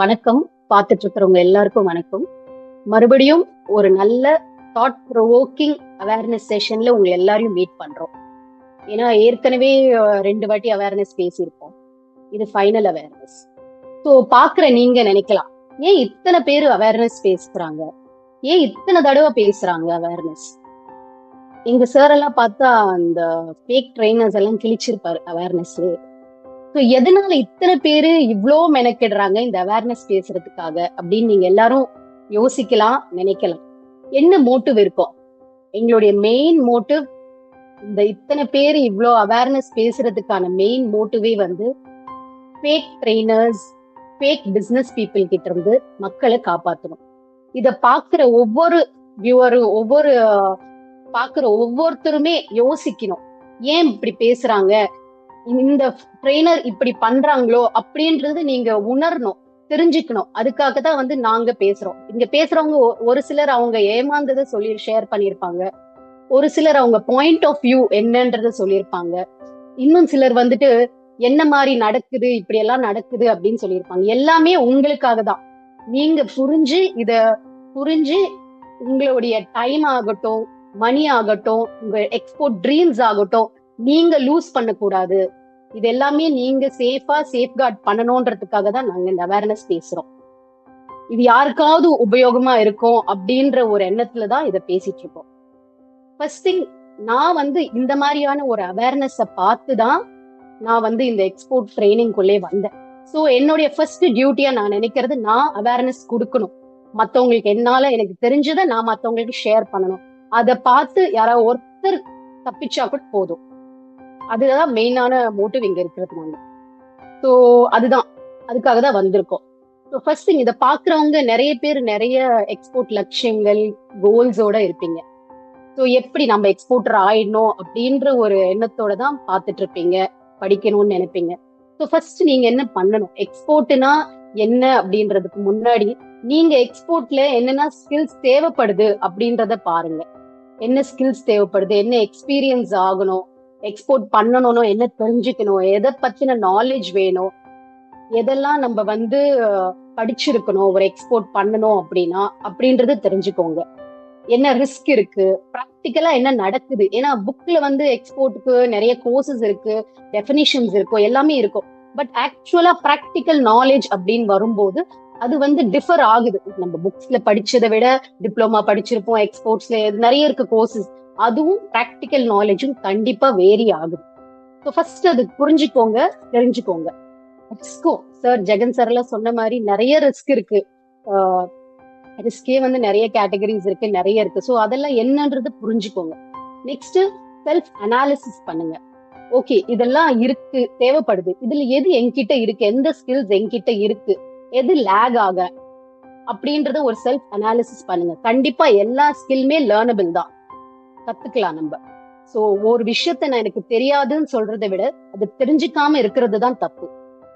வணக்கம். பார்த்துட்டு இருக்கிறவங்க எல்லாருக்கும் வணக்கம். மறுபடியும் ஒரு நல்ல தாட் ப்ரொவோக்கிங் அவேர்னஸ் செஷன்ல உங்க எல்லாரையும் மீட் பண்றோம். ஏன்னா ஏற்கனவே ரெண்டு வாட்டி அவேர்னஸ் பேசியிருப்போம். இது ஃபைனல் அவேர்னஸ் ஸோ பாக்குற நீங்க நினைக்கலாம். ஏன் இத்தனை பேர் அவேர்னஸ் பேசுறாங்க? ஏன் இத்தனை தடவை பேசுறாங்க அவேர்னஸ் எங்க சார் எல்லாம் பார்த்தா அந்த ஃபேக் ட்ரைனர்ஸ் எல்லாம் கிழிச்சிருப்பாரு அவேர்னஸ் எதனால இத்தனை பேரு இவ்ளோ மெனக்கெடுறாங்க இந்த அவேர்னஸ் பேசுறதுக்காக அப்படின்னு நீங்க எல்லாரும் யோசிக்கலாம் நினைக்கலாம். என்ன மோட்டிவ் இருக்கும் எங்களுடைய மெயின் மோட்டிவ் இந்த இத்தனை பேர் இவ்ளோ அவேர்னஸ் பேசுறதுக்கான மெயின் மோட்டிவே வந்து fake trainers fake business people கிட்ட இருந்து மக்களை காப்பாற்றணும் இத பாக்குற ஒவ்வொரு வியூவரும் ஒவ்வொரு பார்க்குற பாக்குற ஒவ்வொருத்தருமே யோசிக்கணும். ஏன் இப்படி பேசுறாங்க? இந்த ட்ரெயினர் இப்படி பண்றாங்களோ அப்படின்றது நீங்க உணரணும் தெரிஞ்சுக்கணும். அதுக்காக தான் வந்து நாங்க பேசுறோம். இங்க பேசுறவங்க ஒ- ஒரு சிலர் அவங்க ஏமாந்ததை சொல்லி ஷேர் பண்ணியிருப்பாங்க. ஒரு சிலர் அவங்க பாயிண்ட் ஆஃப் வியூ என்னன்றத சொல்லியிருப்பாங்க. இன்னும் சிலர் வந்துட்டு என்ன மாதிரி நடக்குது? இப்படி எல்லாம் நடக்குது அப்படின்னு சொல்லியிருப்பாங்க. எல்லாமே உங்களுக்காக தான். நீங்க புரிஞ்சு இத புரிஞ்சு உங்களுடைய டைம் ஆகட்டும் மணி ஆகட்டும் உங்க எக்ஸ்போர்ட் ட்ரீம்ஸ் ஆகட்டும் நீங்க லூஸ் பண்ணக்கூடாது. இது எல்லாமே நீங்க சேஃபா சேஃப்கார்ட் பண்ணணும்ன்றதுக்காக தான் நாங்க இந்த அவேர்னஸ் பேசுறோம். இது யாருக்காவது உபயோகமா இருக்கும் அப்படின்ற ஒரு எண்ணத்துல தான் இதை பேசிட்டு இருக்கோம். ஃபர்ஸ்ட் திங் நான் வந்து இந்த மாதிரியான ஒரு அவேர்னஸை பார்த்து தான் நான் வந்து இந்த எக்ஸ்போர்ட் ட்ரைனிங்குள்ளே வந்தேன். ஸோ என்னுடைய ஃபர்ஸ்ட் டியூட்டியா நான் நினைக்கிறது நான் அவேர்னஸ் கொடுக்கணும். மற்றவங்களுக்கு என்னால எனக்கு தெரிஞ்சதை நான் மற்றவங்களுக்கு ஷேர் பண்ணணும். அதை பார்த்து யாராவது ஒருத்தர் தப்பிச்சா கூட போதும். அதுதான் மெயினான மோட்டிவ் இங்க இருக்கிறது நாங்க ஸோ அதுதான். அதுக்காக தான் வந்திருக்கோம் ஸோ ஃபர்ஸ்ட் இதை பாக்குறவங்க நிறைய பேர் நிறைய எக்ஸ்போர்ட் லட்சியங்கள் கோல்ஸோட இருப்பீங்க. ஸோ எப்படி நம்ம எக்ஸ்போர்ட்டர் ஆயிடணும் அப்படின்ற ஒரு எண்ணத்தோட தான் பார்த்துட்டு இருப்பீங்க. படிக்கணும்னு நினைப்பீங்க. ஸோ ஃபர்ஸ்ட் நீங்க என்ன பண்ணணும்? எக்ஸ்போர்ட்னா என்ன அப்படின்றதுக்கு முன்னாடி நீங்க எக்ஸ்போர்ட்ல என்னென்ன ஸ்கில்ஸ் தேவைப்படுது அப்படின்றத பாருங்க. என்ன ஸ்கில்ஸ் தேவைப்படுது? என்ன எக்ஸ்பீரியன்ஸ் ஆகணும்? எக்ஸ்போர்ட் பண்ணணும்னு என்ன தெரிஞ்சுக்கணும் எதை பத்தின நாலேஜ் வேணும் எதெல்லாம் நம்ம வந்து படிச்சிருக்கணும் ஒரு எக்ஸ்போர்ட் பண்ணணும் அப்படின்னா அப்படின்றது தெரிஞ்சுக்கோங்க. என்ன ரிஸ்க் இருக்கு ப்ராக்டிக்கலா என்ன நடக்குது ஏன்னா புக்ல வந்து எக்ஸ்போர்ட்டுக்கு நிறைய கோர்சஸ் இருக்கு டெஃபினிஷன்ஸ் இருக்கும் எல்லாமே இருக்கும். பட் ஆக்சுவலா ப்ராக்டிக்கல் நாலேஜ் அப்படின்னு வரும்போது அது வந்து டிஃபர் ஆகுது. நம்ம புக்ஸ்ல படிச்சதை விட டிப்ளமா படிச்சிருப்போம் எக்ஸ்போர்ட்ஸ்ல நிறைய இருக்கு கோர்சஸ் அதுவும் ப்ராக்டிக்கல் நாலேஜும் கண்டிப்பா வேரி ஆகுது. ஸோ ஃபர்ஸ்ட் அது புரிஞ்சுக்கோங்க தெரிஞ்சுக்கோங்க. ரிஸ்கோ சார் ஜெகன் சார் எல்லாம் சொன்ன மாதிரி நிறைய ரிஸ்க் இருக்கு. ரிஸ்கே வந்து நிறைய கேட்டகரிஸ் இருக்கு நிறைய இருக்கு. ஸோ அதெல்லாம் என்னன்றது புரிஞ்சுக்கோங்க. நெக்ஸ்ட் செல்ஃப் அனாலிசிஸ் பண்ணுங்க. ஓகே இதெல்லாம் இருக்கு தேவைப்படுது. இதுல எது என்கிட்ட இருக்கு எந்த ஸ்கில்ஸ் என்கிட்ட இருக்கு எது லேக் ஆக அப்படின்றத ஒரு செல்ஃப் அனாலிசிஸ் பண்ணுங்க. கண்டிப்பா எல்லா ஸ்கில்மே லேர்னபிள் தான். கத்துக்கலாம் நம்ம. சோ ஒரு விஷயத்த நான் எனக்கு தெரியாதுன்னு சொல்றதை விட அது தெரிஞ்சுக்காம இருக்கிறது தான் தப்பு.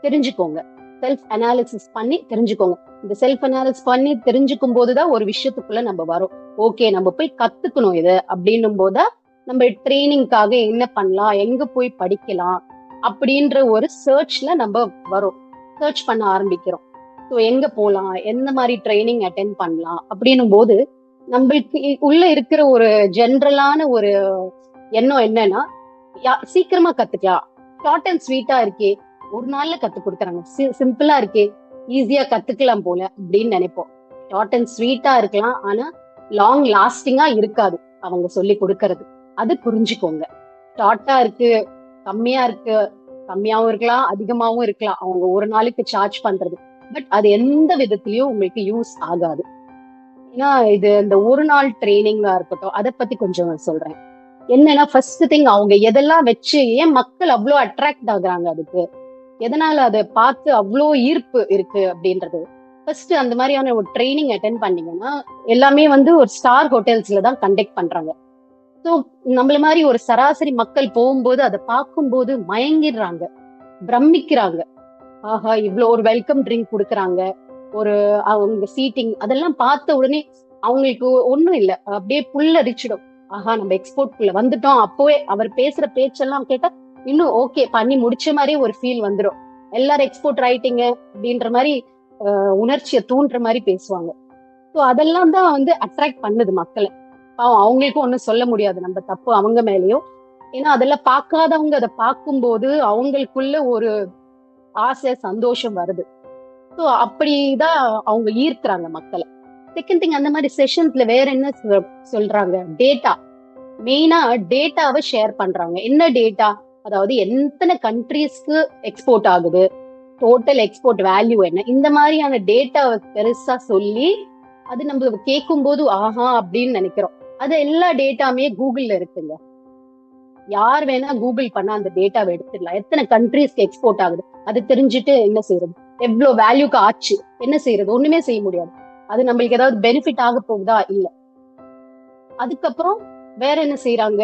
தெரிஞ்சுக்கோங்க. செல்ஃப் அனாலிசிஸ் பண்ணி தெரிஞ்சுக்கோங்க. இந்த செல்ஃப் அனாலிசிஸ் பண்ணி தெரிஞ்சுக்கும் போதுதான் ஒரு விஷயத்துக்குள்ள நம்ம வரோம். ஓகே நம்ம போய் கத்துக்கணும் இது அப்படின்னும் போதா நம்ம ட்ரைனிங்காக என்ன பண்ணலாம் எங்க போய் படிக்கலாம் அப்படின்ற ஒரு சர்ச்ல நம்ம வரோம். சர்ச் பண்ண ஆரம்பிக்கிறோம். ஸோ எங்க போலாம்? எந்த மாதிரி ட்ரைனிங் அட்டென்ட் பண்ணலாம்? அப்படின்னும் போது நம்மளுக்கு உள்ள இருக்கிற ஒரு ஜென்ரலான ஒரு எண்ணம் என்னன்னா சீக்கிரமா கத்துக்கலாம் ஷார்ட் அண்ட் ஸ்வீட்டா இருக்கே. ஒரு நாள்ல கத்து கொடுக்குறாங்க சிம்பிளா இருக்கே. ஈஸியா கத்துக்கலாம் போல அப்படின்னு நினைப்போம். ஷார்ட் அண்ட் ஸ்வீட்டா இருக்கலாம். ஆனா லாங் லாஸ்டிங்கா இருக்காது அவங்க சொல்லி கொடுக்கறது. அது புரிஞ்சுக்கோங்க. ஷார்ட்டா இருக்கு கம்மியா இருக்கு கம்மியாவும் இருக்கலாம் அதிகமாவும் இருக்கலாம். அவங்க ஒரு நாளைக்கு சார்ஜ் பண்றது. பட் அது எந்த விதத்திலயும் உங்களுக்கு யூஸ் ஆகாது. ஏன்னா இது இந்த ஒரு நாள் ட்ரைனிங்கா இருக்கட்டும் அதை பத்தி கொஞ்சம் சொல்றேன். என்னன்னா ஃபர்ஸ்ட் திங் அவங்க எதெல்லாம் வச்சு ஏன் மக்கள் அவ்வளோ அட்ராக்ட் ஆகுறாங்க அதுக்கு? எதனால அதை பார்த்து அவ்வளோ ஈர்ப்பு இருக்கு அப்படின்றது? ஃபர்ஸ்ட் அந்த மாதிரியான ஒரு ட்ரைனிங் அட்டென்ட் பண்ணீங்கன்னா எல்லாமே வந்து ஒரு ஸ்டார் ஹோட்டல்ஸ்ல தான் கண்டக்ட் பண்றாங்க. ஸோ நம்மள மாதிரி ஒரு சராசரி மக்கள் போகும்போது அதை பார்க்கும்போது மயங்கிடுறாங்க. பிரமிக்கிறாங்க. ஆஹா இவ்வளோ ஒரு வெல்கம் ட்ரிங்க் கொடுக்குறாங்க. ஒரு அவங்க சீட்டிங் அதெல்லாம் பார்த்த உடனே அவங்களுக்கு ஒண்ணும் இல்ல. அப்படியே புல்லரிச்சிடும் ஆஹா நம்ம எக்ஸ்போர்ட் குள்ள வந்துட்டோம். அப்போவே அவர் பேசுற பேச்செல்லாம் கேட்டா இன்னும் ஓகே பண்ணி முடிச்ச மாதிரி ஒரு ஃபீல் வந்துடும் எல்லாரும் எக்ஸ்போர்ட் ஆயிட்டீங்க அப்படின்ற மாதிரி உணர்ச்சியை தூண்டுற மாதிரி பேசுவாங்க. ஸோ அதெல்லாம் தான் வந்து அட்ராக்ட் பண்ணுது மக்களை. பாவம் அவங்களுக்கும் ஒன்றும் சொல்ல முடியாது. நம்ம தப்பு அவங்க மேலேயோ. ஏன்னா அதெல்லாம் பார்க்காதவங்க அதை பார்க்கும்போது அவங்களுக்குள்ள ஒரு ஆசை சந்தோஷம் வருது. ஸோ அப்படிதான் அவங்க ஈர்க்கிறாங்க மக்களை. செகண்ட் திங் அந்த மாதிரி செஷன்ஸ்ல வேற என்ன சொல்றாங்க? டேட்டா மெயினா டேட்டாவை ஷேர் பண்றாங்க. என்ன டேட்டா அதாவது எத்தனை கண்ட்ரீஸ்க்கு எக்ஸ்போர்ட் ஆகுது? டோட்டல் எக்ஸ்போர்ட் வேல்யூ என்ன? இந்த மாதிரியான டேட்டாவை பெருசா சொல்லி அது நம்ம கேட்கும் போது ஆஹா! அப்படின்னு நினைக்கிறோம். அது எல்லா டேட்டாமே கூகுள்ல இருக்குங்க. யார் வேணா கூகுள் பண்ணா அந்த டேட்டாவை எடுத்துடலாம். எத்தனை கண்ட்ரீஸ்க்கு எக்ஸ்போர்ட் ஆகுது? அது தெரிஞ்சுட்டு என்ன செய்யறது எவ்வளவு வேல்யூக்கு ஆச்சு? என்ன செய்யறது ஒண்ணுமே செய்ய முடியாது. அது நம்மளுக்கு ஏதாவது பெனிஃபிட் ஆக போகுதா? இல்ல. அதுக்கப்புறம் வேற என்ன செய்யறாங்க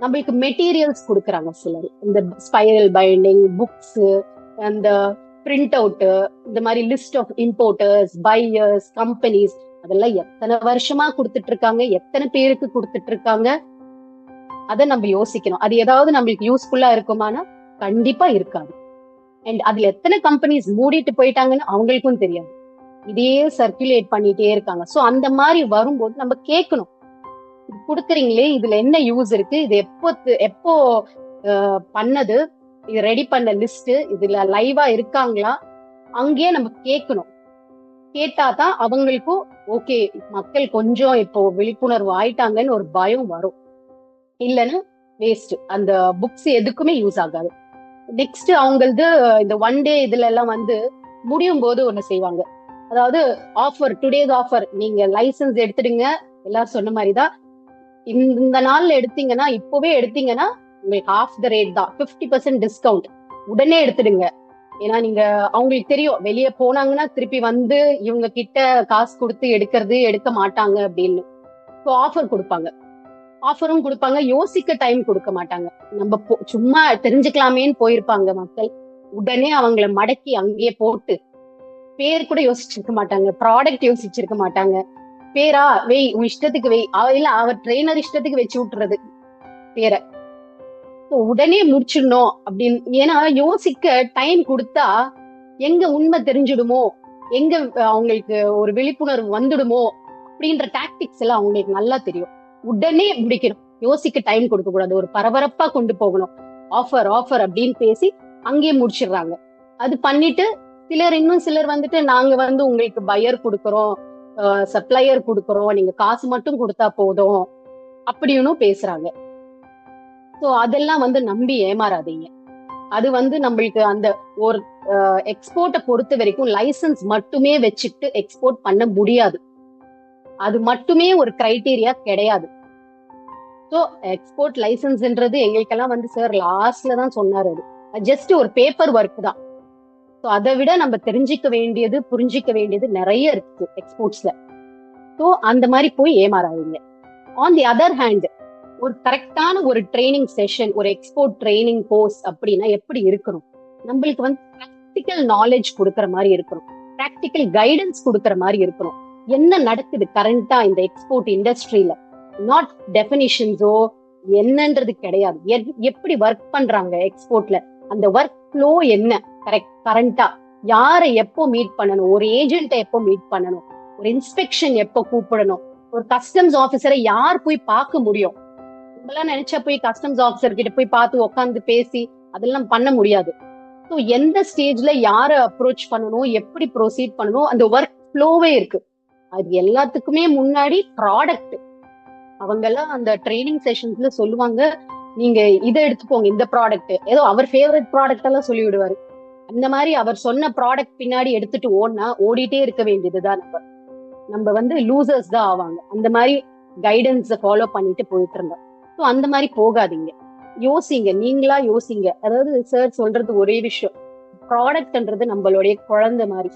நம்மளுக்கு மெட்டீரியல்ஸ் கொடுக்குறாங்க சிலர். இந்த ஸ்பைரல் பைண்டிங் புக்ஸ் அந்த பிரிண்ட் அவுட் இந்த மாதிரி list of importers buyers companies அதெல்லாம் எத்தனை வருஷமா கொடுத்துட்டு இருக்காங்க எத்தனை பேருக்கு கொடுத்துட்டு இருக்காங்க அதை நம்ம யோசிக்கணும். அது ஏதாவது நம்மளுக்கு யூஸ்ஃபுல்லா இருக்குமானா கண்டிப்பா இருக்காது. அண்ட் அதுல எத்தனை கம்பெனிஸ் மூடிட்டு போயிட்டாங்கன்னு அவங்களுக்கும் தெரியாது. இதே சர்க்குலேட் பண்ணிட்டே இருக்காங்க. சோ அந்த மாதிரி வரும்போது நம்ம கேட்கணும். குடுக்குறீங்களே கொடுக்குறீங்களே இதுல என்ன யூஸ் இருக்கு? இது எப்போ எப்போ பண்ணது? இது ரெடி பண்ண லிஸ்ட் இதுல லைவா இருக்காங்களா? அங்கேயே நம்ம கேட்கணும். கேட்டா தான் அவங்களுக்கும் ஓகே மக்கள் கொஞ்சம் இப்போ விழிப்புணர்வு ஆயிட்டாங்கன்னு ஒரு பயம் வரும். இல்லைன்னா வேஸ்ட் அந்த புக்ஸ் எதுக்குமே யூஸ் ஆகாது. நெக்ஸ்ட் அவங்களது இந்த ஒன் டே இதுல எல்லாம் வந்து முடியும் போது ஒண்ணு செய்வாங்க. அதாவது ஆஃபர் டுடேஸ் ஆஃபர் நீங்க லைசன்ஸ் எடுத்துடுங்க. எல்லாரும் சொன்ன மாதிரி தான் இந்த நாள்ல எடுத்தீங்கன்னா இப்பவே எடுத்தீங்கன்னா உங்களுக்கு ஆஃப் த ரேட் தான். 50% பர்சன்ட் டிஸ்கவுண்ட் உடனே எடுத்துடுங்க. ஏன்னா நீங்க அவங்களுக்கு தெரியும். வெளியே போனாங்கன்னா திருப்பி வந்து இவங்க கிட்ட காசு கொடுத்து எடுக்கிறது எடுக்க மாட்டாங்க அப்படின்னு. ஸோ ஆஃபர் கொடுப்பாங்க. ஆஃபரும் கொடுப்பாங்க. யோசிக்க டைம் கொடுக்க மாட்டாங்க. நம்ம போ- சும்மா தெரிஞ்சுக்கலாமேன்னு போயிருப்பாங்க மக்கள். உடனே அவங்கள மடக்கி அங்கேயே போட்டு பேர் கூட யோசிச்சிருக்க மாட்டாங்க. ப்ராடக்ட் யோசிச்சிருக்க மாட்டாங்க. பேரா வெய் உன் இஷ்டத்துக்கு வெய். அவ இல்ல அவர் ட்ரெயினர் இஷ்டத்துக்கு வச்சு விட்டுறது பேரை. உடனே முடிச்சிடணும் அப்படின்னு ஏன்னா யோசிக்க டைம் கொடுத்தா எங்க உண்மை தெரிஞ்சிடுமோ? எங்க அவங்களுக்கு ஒரு விழிப்புணர்வு வந்துடுமோ? அப்படின்ற டாக்டிக்ஸ் எல்லாம் அவங்களுக்கு நல்லா தெரியும். உடனே முடிக்கணும். யோசிக்க டைம் கொடுக்க கூடாது ஒரு பரபரப்பா கொண்டு போகணும். ஆஃபர் ஆஃபர் அப்படின்னு பேசி அங்கேயே முடிச்சிடுறாங்க. அது பண்ணிட்டு சிலர் இன்னும் சிலர் வந்துட்டு நாங்க வந்து உங்களுக்கு பையர் கொடுக்குறோம் சப்ளையர் கொடுக்குறோம் நீங்க காசு மட்டும் கொடுத்தா போதும் அப்படின்னு பேசுறாங்க. சோ அதெல்லாம் வந்து நம்பி ஏமாறாதீங்க. அது வந்து நம்மளுக்கு அந்த ஒரு எக்ஸ்போர்ட்டை பொறுத்த வரைக்கும் லைசன்ஸ் மட்டுமே வச்சுட்டு எக்ஸ்போர்ட் பண்ண முடியாது. அது மட்டுமே ஒரு கிரைட்டீரியா கிடையாது. ஸோ எக்ஸ்போர்ட் லைசன்ஸ்ன்றது எங்களுக்கெல்லாம் வந்து சார் லாஸ்ட்ல தான் சொன்னார் அது. ஜஸ்ட் ஒரு பேப்பர் ஒர்க் தான். ஸோ அதை விட நம்ம தெரிஞ்சிக்க வேண்டியது புரிஞ்சிக்க வேண்டியது நிறைய இருக்கு எக்ஸ்போர்ட்ஸ்ல ஸோ அந்த மாதிரி போய் ஏமாறாதீங்க. ஆன் தி அதர் ஹேண்ட் ஒரு கரெக்டான ஒரு ட்ரைனிங் செஷன் ஒரு எக்ஸ்போர்ட் ட்ரைனிங் கோர்ஸ் அப்படின்னா எப்படி இருக்கணும்? நம்மளுக்கு வந்து ப்ராக்டிக்கல் நாலேஜ் கொடுக்குற மாதிரி இருக்கணும். ப்ராக்டிக்கல் கைடன்ஸ் கொடுக்கற மாதிரி இருக்கணும். என்ன நடக்குது கரண்டா இந்த எக்ஸ்போர்ட் இண்டஸ்ட்ரியில நாட் டெபினிஷன்ஸோ என்னன்றது கிடையாது. எப்படி ஒர்க் பண்றாங்க எக்ஸ்போர்ட்ல அந்த ஒர்க் ஃப்ளோ என்ன கரெக்ட் கரண்டா யாரை எப்போ மீட் பண்ணணும்? ஒரு ஏஜென்ட்டை எப்போ மீட் பண்ணணும்? ஒரு இன்ஸ்பெக்ஷன் எப்போ கூப்பிடணும்? ஒரு கஸ்டம்ஸ் ஆபீசரை யார் போய் பார்க்க முடியும்? நம்மளாம் நினைச்சா போய் கஸ்டம்ஸ் ஆபீசர் கிட்ட போய் பார்த்து உட்காந்து பேசி அதெல்லாம் பண்ண முடியாது. ஸோ எந்த ஸ்டேஜ்ல யாரை அப்ரோச் பண்ணணும்? எப்படி ப்ரொசீட் பண்ணணும்? அந்த ஒர்க் ஃப்ளோவே இருக்கு. அது எல்லாத்துக்குமே முன்னாடி ப்ராடக்ட் அவங்க எல்லாம் அந்த ட்ரைனிங் செஷன்ஸ்ல சொல்லுவாங்க நீங்க இதை எடுத்துக்கோங்க இந்த ப்ராடக்ட் ஏதோ அவர் ஃபேவரட் ப்ராடக்ட் எல்லாம் சொல்லி விடுவாரு. அந்த மாதிரி அவர் சொன்ன ப்ராடக்ட் பின்னாடி எடுத்துட்டு ஓடினா ஓடிட்டே இருக்க வேண்டியதுதான் நம்ம. நம்ம வந்து லூசர்ஸ் தான் ஆவாங்க. அந்த மாதிரி கைடன்ஸை ஃபாலோ பண்ணிட்டு போயிட்டு இருந்தோம் ஸோ அந்த மாதிரி போகாதீங்க. யோசிங்க நீங்களா யோசிங்க. அதாவது சார் சொல்றது ஒரே விஷயம். ப்ராடக்ட்ன்றது நம்மளுடைய குழந்தை மாதிரி.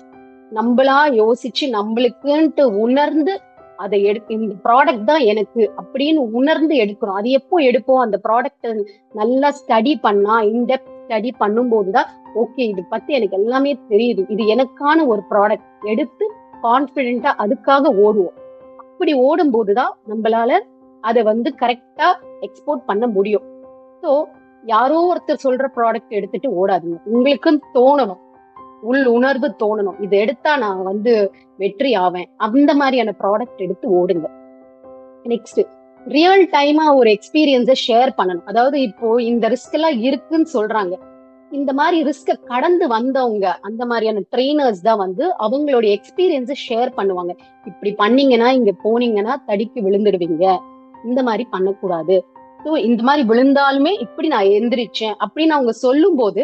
நம்மளா யோசிச்சு நம்மளுக்குன்ட்டு உணர்ந்து அதை எடு இந்த ப்ராடக்ட் தான் எனக்கு அப்படின்னு உணர்ந்து எடுக்கணும் அது எப்போ எடுப்போம்? அந்த ப்ராடக்ட் நல்லா ஸ்டடி பண்ணா இன்டெப்த் ஸ்டடி பண்ணும்போது தான் ஓகே இது பத்தி எனக்கு எல்லாமே தெரியுது. இது எனக்கான ஒரு ப்ராடக்ட் எடுத்து கான்பிடென்ட்டா அதுக்காக ஓடுவோம். அப்படி ஓடும் போதுதான் நம்மளால அதை வந்து கரெக்டா எக்ஸ்போர்ட் பண்ண முடியும். ஸோ யாரோ ஒருத்தர் சொல்ற ப்ராடக்ட் எடுத்துட்டு ஓடாதுங்க. உங்களுக்கும் தோணணும். உள் உணர்வு தோணணும். இது எடுத்தா நான் வந்து வெற்றி ஆவேன். அந்த மாதிரியான ப்ராடக்ட் எடுத்து ஓடுங்க. நெக்ஸ்ட் ரியல் டைமா ஒரு எக்ஸ்பீரியன்ஸை ஷேர் பண்ணணும். அதாவது இப்போ இந்த ரிஸ்க் எல்லாம் இருக்குன்னு சொல்றாங்க. இந்த மாதிரி ரிஸ்க கடந்து வந்தவங்க அந்த மாதிரியான ட்ரெயினர்ஸ் தான் வந்து அவங்களுடைய எக்ஸ்பீரியன்ஸை ஷேர் பண்ணுவாங்க. இப்படி பண்ணீங்கன்னா இங்க போனீங்கன்னா தடிக்கு விழுந்துடுவீங்க. இந்த மாதிரி பண்ணக்கூடாது. ஸோ இந்த மாதிரி விழுந்தாலுமே இப்படி நான் எந்திரிச்சேன் அப்படின்னு அவங்க சொல்லும் போது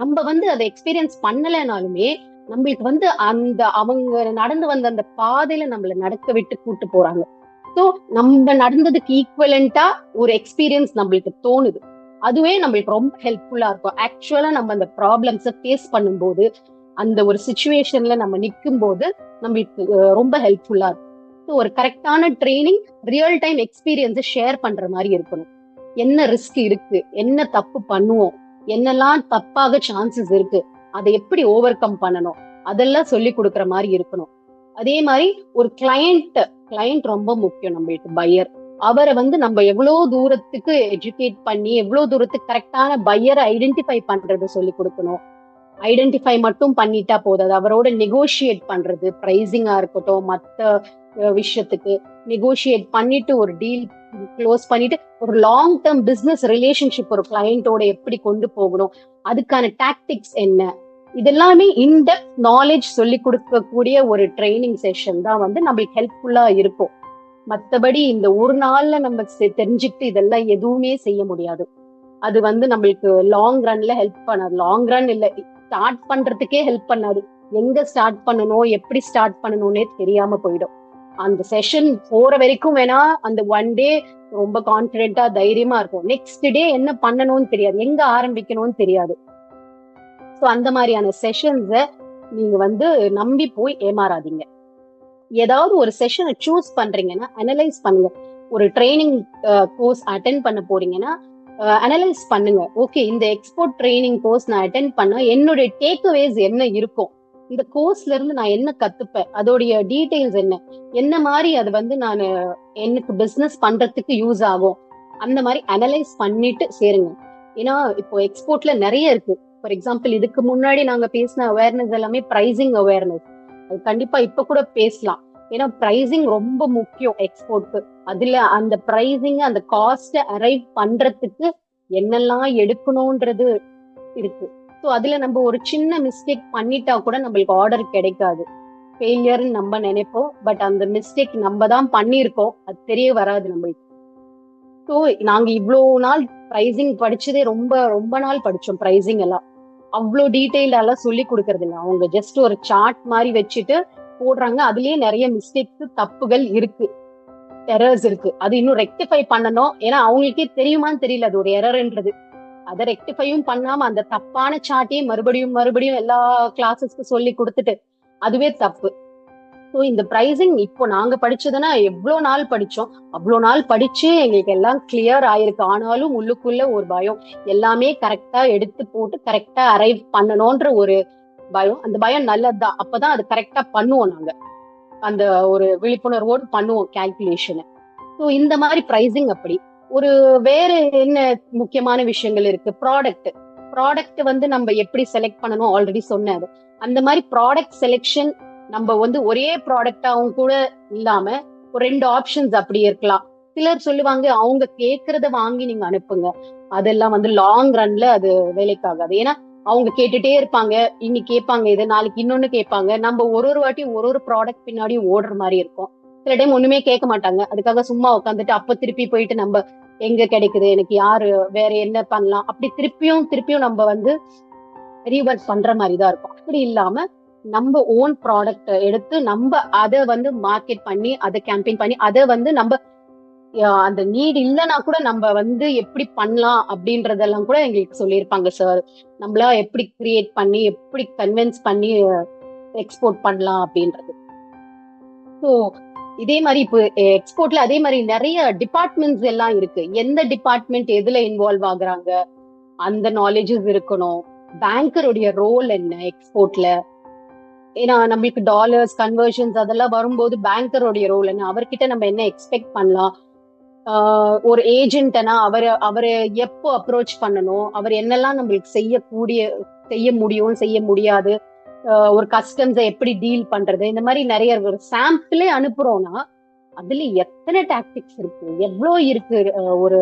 நம்ம வந்து அதை எக்ஸ்பீரியன்ஸ் பண்ணலைனாலுமே நம்மளுக்கு வந்து அந்த அவங்க நடந்து வந்த அந்த பாதையில நம்மள நடக்க விட்டு கூட்டு போறாங்க. ஸோ நம்ம நடந்ததுக்கு ஈக்குவலண்டா ஒரு எக்ஸ்பீரியன்ஸ் நம்மளுக்கு தோணுது. அதுவே நம்மளுக்கு ரொம்ப ஹெல்ப்ஃபுல்லா இருக்கும். ஆக்சுவலா நம்ம அந்த ப்ராப்ளம்ஸை ஃபேஸ் பண்ணும்போது அந்த ஒரு சுச்சுவேஷன்ல நம்ம நிற்கும் போது நம்மளுக்கு ரொம்ப ஹெல்ப்ஃபுல்லா இருக்கும். ஸோ ஒரு கரெக்டான ட்ரைனிங் ரியல் டைம் எக்ஸ்பீரியன்ஸை ஷேர் பண்ற மாதிரி இருக்கணும். என்ன ரிஸ்க் இருக்கு? என்ன தப்பு பண்ணுவோம்? என்னெல்லாம் தப்பாக சான்சஸ் இருக்கு அதை எப்படி ஓவர் கம் பண்ணணும்? அதெல்லாம் சொல்லி கொடுக்குற மாதிரி இருக்கணும். அதே மாதிரி ஒரு கிளையண்ட் கிளையண்ட் ரொம்ப முக்கியம் நம்மளுக்கு பையர் அவரை வந்து நம்ம எவ்வளோ தூரத்துக்கு எஜுகேட் பண்ணி எவ்வளோ தூரத்துக்கு கரெக்டான பையரை ஐடென்டிஃபை பண்றது சொல்லி கொடுக்கணும். ஐடென்டிஃபை மட்டும் பண்ணிட்டா போதாது. அவரோட நெகோஷியேட் பண்றது ப்ரைஸிங்கா இருக்கட்டும் மத்த விஷயத்துக்கு நெகோஷியேட் பண்ணிட்டு ஒரு டீல் க்ளோஸ் பண்ணிட்டு ஒரு லாங் டேர்ம் பிசினஸ் ரிலேஷன்ஷிப் ஒரு கிளையண்டோட எப்படி கொண்டு போகணும் அதுக்கான டாக்டிக்ஸ் என்ன? இதெல்லாமே இன்டெப்த் நாலேஜ் சொல்லி கொடுக்கக்கூடிய ஒரு ட்ரைனிங் செஷன் தான் வந்து நம்மளுக்கு ஹெல்ப்ஃபுல்லா இருக்கும். மத்தபடி இந்த ஒரு நாள்ல நம்ம தெரிஞ்சுக்கிட்டு இதெல்லாம் எதுவுமே செய்ய முடியாது. அது வந்து நம்மளுக்கு லாங் ரன்ல ஹெல்ப் பண்ணாது. லாங் ரன் இல்ல ஸ்டார்ட் பண்றதுக்கே ஹெல்ப் பண்ணாது. எங்க ஸ்டார்ட் பண்ணணும் எப்படி ஸ்டார்ட் பண்ணணும்னே தெரியாம போயிடும். அந்த செஷன் போற வரைக்கும் வேணா அந்த ஒன் டே ரொம்ப கான்பிடென்டா தைரியமா இருக்கும். நெக்ஸ்ட் டே என்ன பண்ணணும்னு தெரியாது. எங்க ஆரம்பிக்கணும்னு தெரியாது. ஸோ அந்த மாதிரியான செஷன்ஸை நீங்க வந்து நம்பி போய் ஏமாறாதீங்க. ஏதாவது ஒரு செஷனை சூஸ் பண்றீங்கன்னா அனலைஸ் பண்ணுங்க. ஒரு ட்ரைனிங் கோர்ஸ் அட்டென்ட் பண்ண போறீங்கன்னா அனலைஸ் பண்ணுங்க. ஓகே இந்த எக்ஸ்போர்ட் ட்ரைனிங் கோர்ஸ் நான் அட்டென்ட் பண்ண என்னுடைய டேக்அவேஸ் என்ன இருக்கும் இந்த கோர்ஸ்ல இருந்து நான் என்ன கத்துப்பேன்? அதோடைய டீடைல்ஸ் என்ன? என்ன மாதிரி அது வந்து நான் எனக்கு பிசினஸ் பண்றதுக்கு யூஸ் ஆகும்? அந்த மாதிரி அனலைஸ் பண்ணிட்டு சேருங்க. ஏன்னா இப்போ எக்ஸ்போர்ட்ல நிறைய இருக்கு. ஃபார் எக்ஸாம்பிள் இதுக்கு முன்னாடி நாங்க பேசின அவேர்னஸ் எல்லாமே பிரைசிங் அவேர்னஸ் அது கண்டிப்பா இப்ப கூட பேசலாம். ஏன்னா பிரைசிங் ரொம்ப முக்கியம் எக்ஸ்போர்ட்க்கு அதுல அந்த பிரைசிங் அந்த காஸ்ட அரைவ் பண்றதுக்கு என்னெல்லாம் எடுக்கணும்ன்றது இருக்கு. ஸோ அதுல நம்ம ஒரு சின்ன மிஸ்டேக் பண்ணிட்டா கூட நம்மளுக்கு ஆர்டர் கிடைக்காது. ஃபெயிலியர்னு நம்ம நினைப்போம். பட் அந்த மிஸ்டேக் நம்ம தான் பண்ணியிருக்கோம். அது தெரிய வராது நம்மளுக்கு. ஸோ நாங்க இவ்வளோ நாள் ப்ரைசிங் படிச்சதே ரொம்ப ரொம்ப நாள் படிச்சோம் ப்ரைசிங் எல்லாம். அவ்வளோ டீட்டெயிலெல்லாம் சொல்லி கொடுக்கறது இல்லை அவங்க ஜஸ்ட் ஒரு சார்ட் மாதிரி வச்சுட்டு போடுறாங்க. அதுலயே நிறைய மிஸ்டேக்ஸ் தப்புகள் இருக்கு. எரர்ஸ் இருக்கு. அது இன்னும் ரெக்டிஃபை பண்ணணும். ஏன்னா அவங்களுக்கே தெரியுமான்னு தெரியல. அது ஒரு எரர்ன்றது அதை ரெக்டிஃபையும் பண்ணாம அந்த தப்பான சார்ட்டையும் மறுபடியும் மறுபடியும் எல்லா கிளாஸஸ்க்கு சொல்லி கொடுத்துட்டு அதுவே தப்பு. ஸோ இந்த பிரைசிங் இப்போ நாங்க படிச்சதுன்னா எவ்வளோ நாள் படிச்சோம்? அவ்வளோ நாள் படிச்சு எங்களுக்கு எல்லாம் கிளியர் ஆயிருக்கு. ஆனாலும் உள்ளுக்குள்ள ஒரு பயம். எல்லாமே கரெக்டா எடுத்து போட்டு கரெக்டா அரைவ் பண்ணணும்ன்ற ஒரு பயம். அந்த பயம் நல்லதுதான். அப்பதான் அது கரெக்டா பண்ணுவோம் நாங்க. அந்த ஒரு விழிப்புணர்வோடு பண்ணுவோம் கால்குலேஷனை ஸோ இந்த மாதிரி பிரைசிங் அப்படி. ஒரு வேற என்ன முக்கியமான விஷயங்கள் இருக்கு? ப்ராடக்ட் ப்ராடக்ட் வந்து நம்ம எப்படி செலக்ட் பண்ணணும்? ஆல்ரெடி சொன்னது அந்த மாதிரி ப்ராடக்ட் செலெக்ஷன் நம்ம வந்து ஒரே ப்ராடக்டாவும் கூட இல்லாம ஒரு ரெண்டு ஆப்ஷன்ஸ் அப்படி இருக்கலாம். சிலர் சொல்லுவாங்க அவங்க கேட்கறத வாங்கி நீங்க அனுப்புங்க. அதெல்லாம் வந்து லாங் ரன்ல அது வேலைக்காகாது. ஏன்னா அவங்க கேட்டுட்டே இருப்பாங்க. இன்னைக்கு கேட்பாங்க இது நாளைக்கு இன்னொன்னு கேட்பாங்க. நம்ம ஒரு ஒரு வாட்டி ஒரு ஒரு ப்ராடக்ட் பின்னாடியும் ஓடுற மாதிரி இருக்கும். சில டைம் ஒண்ணுமே கேட்க மாட்டாங்க. அதுக்காக சும்மா உட்காந்துட்டு அப்ப திருப்பி போயிட்டு நம்ம எங்க கிடைக்குது? எனக்கு யாரு? வேற என்ன பண்ணலாம்? அப்படி திருப்பியும் திருப்பியும் நம்ம வந்து ரீவர்க் பண்ற மாதிரி தான் இருக்கும். அப்படி இல்லாம நம்ம ஓன் ப்ராடக்ட் எடுத்து நம்ம அதை வந்து மார்க்கெட் பண்ணி அதை கேம்பெயின் பண்ணி அதை வந்து நம்ம அந்த நீட் இல்லைன்னா கூட நம்ம வந்து எப்படி பண்ணலாம் அப்படின்றதெல்லாம் கூட எங்களுக்கு சொல்லியிருப்பாங்க சார் நம்மளா எப்படி கிரியேட் பண்ணி எப்படி கன்வின்ஸ் பண்ணி எக்ஸ்போர்ட் பண்ணலாம் அப்படின்றது. ஸோ இதே மாதிரி இப்போ எக்ஸ்போர்ட்ல அதே மாதிரி நிறைய டிபார்ட்மெண்ட்ஸ் எல்லாம் இருக்கு. எந்த டிபார்ட்மெண்ட் எதுல இன்வால்வ் ஆகுறாங்க? அந்த நாலேஜஸ் இருக்கணும். பேங்கருடைய ரோல் என்ன எக்ஸ்போர்ட்ல ஏன்னா நம்மளுக்கு டாலர்ஸ் கன்வர்ஷன்ஸ் அதெல்லாம் வரும்போது பேங்கருடைய ரோல் என்ன? அவர்கிட்ட நம்ம என்ன எக்ஸ்பெக்ட் பண்ணலாம்? ஆஹ் ஒரு ஏஜென்ட்னா அவரை அவரை எப்போ அப்ரோச் பண்ணணும்? அவர் என்னெல்லாம் நம்மளுக்கு செய்யக்கூடிய செய்ய முடியும் செய்ய முடியாது? ஒரு கஸ்டம்ஸை எப்படி டீல் பண்றது? இந்த மாதிரி நிறைய ஒரு சாம்பிளே அனுப்புறோம்னா அதுல எத்தனை டாக்டிக்ஸ் இருக்கு? எவ்வளோ இருக்கு? ஒரு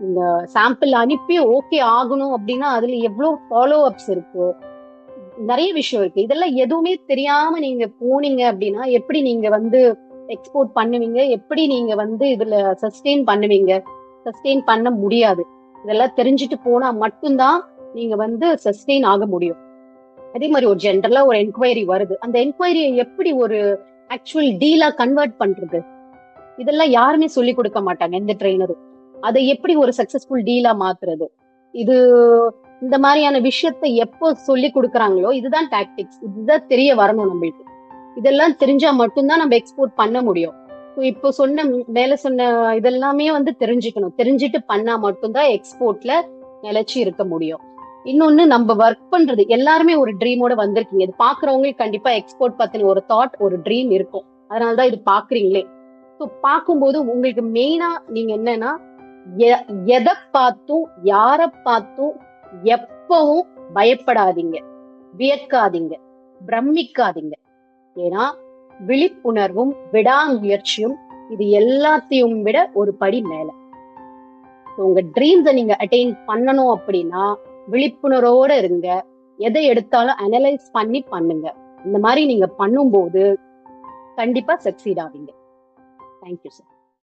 இந்த சாம்பிள் அனுப்பி ஓகே ஆகணும் அப்படின்னா அதுல எவ்வளோ ஃபாலோ அப்ஸ் இருக்கு? நிறைய விஷயம் இருக்கு. இதெல்லாம் எதுவுமே தெரியாம நீங்க போனீங்க அப்படின்னா எப்படி நீங்க வந்து எக்ஸ்போர்ட் பண்ணுவீங்க? எப்படி நீங்க வந்து இதுல சஸ்டெயின் பண்ணுவீங்க? சஸ்டெயின் பண்ண முடியாது. இதெல்லாம் தெரிஞ்சுட்டு போனா மட்டும்தான் நீங்க வந்து சஸ்டெயின் ஆக முடியும். அதே மாதிரி ஒரு ஜென்ரலா ஒரு என்கொயரி வருது. அந்த என்கொயரியை எப்படி ஒரு ஆக்சுவல் டீலா கன்வெர்ட் பண்றது? இதெல்லாம் யாருமே சொல்லி கொடுக்க மாட்டாங்க எந்த ட்ரெயினரும் அதை எப்படி ஒரு சக்சஸ்ஃபுல் டீலா மாத்துறது? இது இந்த மாதிரியான விஷயத்தை எப்போ சொல்லி கொடுக்குறாங்களோ இதுதான் டாக்டிக்ஸ் இதுதான் தெரிய வரணும் நம்மளுக்கு. இதெல்லாம் தெரிஞ்சா மட்டும்தான் நம்ம எக்ஸ்போர்ட் பண்ண முடியும். இப்போ சொன்ன மேல சொன்ன இதெல்லாமே வந்து தெரிஞ்சுக்கணும். தெரிஞ்சுட்டு பண்ணா மட்டும்தான் எக்ஸ்போர்ட்ல நிலைச்சு இருக்க முடியும். இன்னொன்னு நம்ம ஒர்க் பண்றது எல்லாருமே ஒரு ட்ரீமோட வந்திருக்கீங்க. இது பாக்குறவங்களுக்கு கண்டிப்பா எக்ஸ்போர்ட் பத்தின ஒரு தாட் ஒரு ட்ரீம் இருக்கும். அதனாலதான் இது பாக்குறீங்களே ஸோ பார்க்கும்போது உங்களுக்கு மெயினா நீங்க என்னன்னா எ- எதை பார்த்தும் யார பார்த்தும் எப்பவும் பயப்படாதீங்க. வியக்காதீங்க. பிரமிக்காதீங்க. ஏன்னா விழிப்புணர்வும் விடாமுயற்சியும் இது எல்லாத்தையும் விட ஒரு படி மேல. உங்க ட்ரீம்ஸை நீங்க அட்டைன் பண்ணணும் அப்படின்னா விழிப்புணர்வோட இருங்க. எதை எடுத்தாலும் அனலைஸ் பண்ணி பண்ணுங்க. இந்த மாதிரி நீங்க பண்ணும்போது கண்டிப்பா சக்சீட் ஆவீங்க. Thank you sir